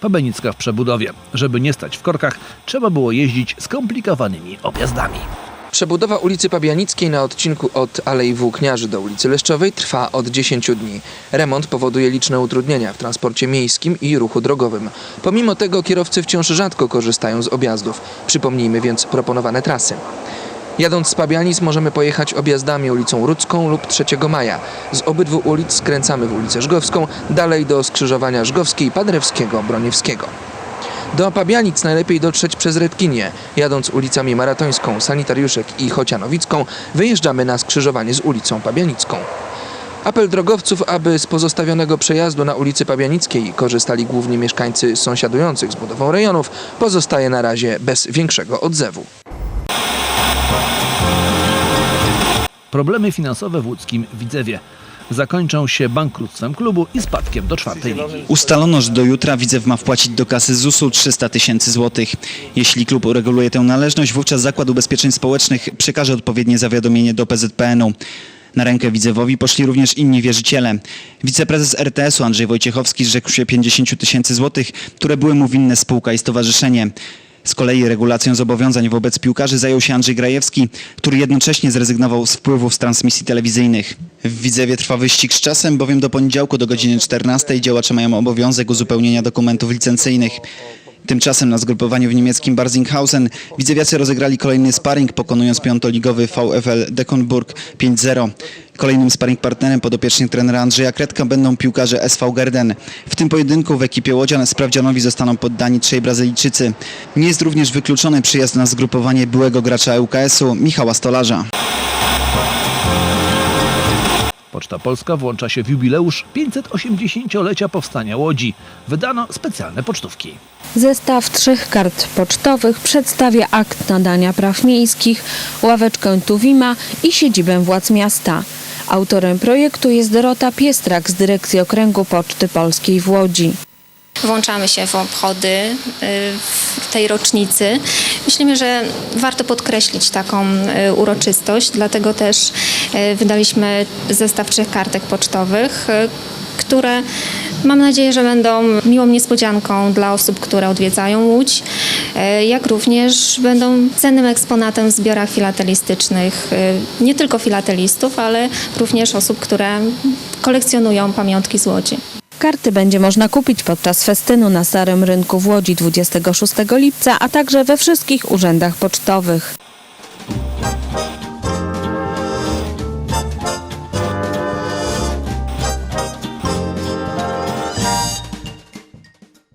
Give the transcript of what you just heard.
Pabenicka w przebudowie. Żeby nie stać w korkach, trzeba było jeździć skomplikowanymi objazdami. Przebudowa ulicy Pabianickiej na odcinku od Alei Włókniarzy do ulicy Leszczowej trwa od 10 dni. Remont powoduje liczne utrudnienia w transporcie miejskim i ruchu drogowym. Pomimo tego kierowcy wciąż rzadko korzystają z objazdów. Przypomnijmy więc proponowane trasy. Jadąc z Pabianic możemy pojechać objazdami ulicą Rudzką lub 3 Maja. Z obydwu ulic skręcamy w ulicę Żgowską, dalej do skrzyżowania Żgowskiej, Padrewskiego, Broniewskiego. Do Pabianic najlepiej dotrzeć przez Redkinię. Jadąc ulicami Maratońską, Sanitariuszek i Chocianowicką, wyjeżdżamy na skrzyżowanie z ulicą Pabianicką. Apel drogowców, aby z pozostawionego przejazdu na ulicy Pabianickiej korzystali głównie mieszkańcy sąsiadujących z budową rejonów, pozostaje na razie bez większego odzewu. Problemy finansowe w łódzkim Widzewie zakończą się bankructwem klubu i spadkiem do czwartej ligi. Ustalono, że do jutra Widzew ma wpłacić do kasy ZUS-u 300 tysięcy złotych. Jeśli klub ureguluje tę należność, wówczas Zakład Ubezpieczeń Społecznych przekaże odpowiednie zawiadomienie do PZPN-u. Na rękę Widzewowi poszli również inni wierzyciele. Wiceprezes RTS-u Andrzej Wojciechowski zrzekł się 50 tysięcy złotych, które były mu winne spółka i stowarzyszenie. Z kolei regulacją zobowiązań wobec piłkarzy zajął się Andrzej Grajewski, który jednocześnie zrezygnował z wpływów z transmisji telewizyjnych. W Widzewie trwa wyścig z czasem, bowiem do poniedziałku do godziny 14 działacze mają obowiązek uzupełnienia dokumentów licencyjnych. Tymczasem na zgrupowaniu w niemieckim Barzinghausen widzewiacy rozegrali kolejny sparring, pokonując piątoligowy VfL Dekonburg 5-0. Kolejnym sparring partnerem podopiecznych trenera Andrzeja Kredka będą piłkarze SV Gerden. W tym pojedynku w ekipie Łodzian sprawdzianowi zostaną poddani trzej Brazylijczycy. Nie jest również wykluczony przyjazd na zgrupowanie byłego gracza ŁKS-u Michała Stolarza. Poczta Polska włącza się w jubileusz 580-lecia powstania Łodzi. Wydano specjalne pocztówki. Zestaw trzech kart pocztowych przedstawia akt nadania praw miejskich, ławeczkę Tuwima i siedzibę władz miasta. Autorem projektu jest Dorota Piestrak z Dyrekcji Okręgu Poczty Polskiej w Łodzi. Włączamy się w obchody y, w tej rocznicy. Myślimy, że warto podkreślić taką y, uroczystość, dlatego też y, wydaliśmy zestaw trzech kartek pocztowych, y, które mam nadzieję, że będą miłą niespodzianką dla osób, które odwiedzają Łódź, jak również będą cennym eksponatem w zbiorach filatelistycznych nie tylko filatelistów, ale również osób, które kolekcjonują pamiątki z Łodzi. Karty będzie można kupić podczas festynu na Starym Rynku w Łodzi 26 lipca, a także we wszystkich urzędach pocztowych.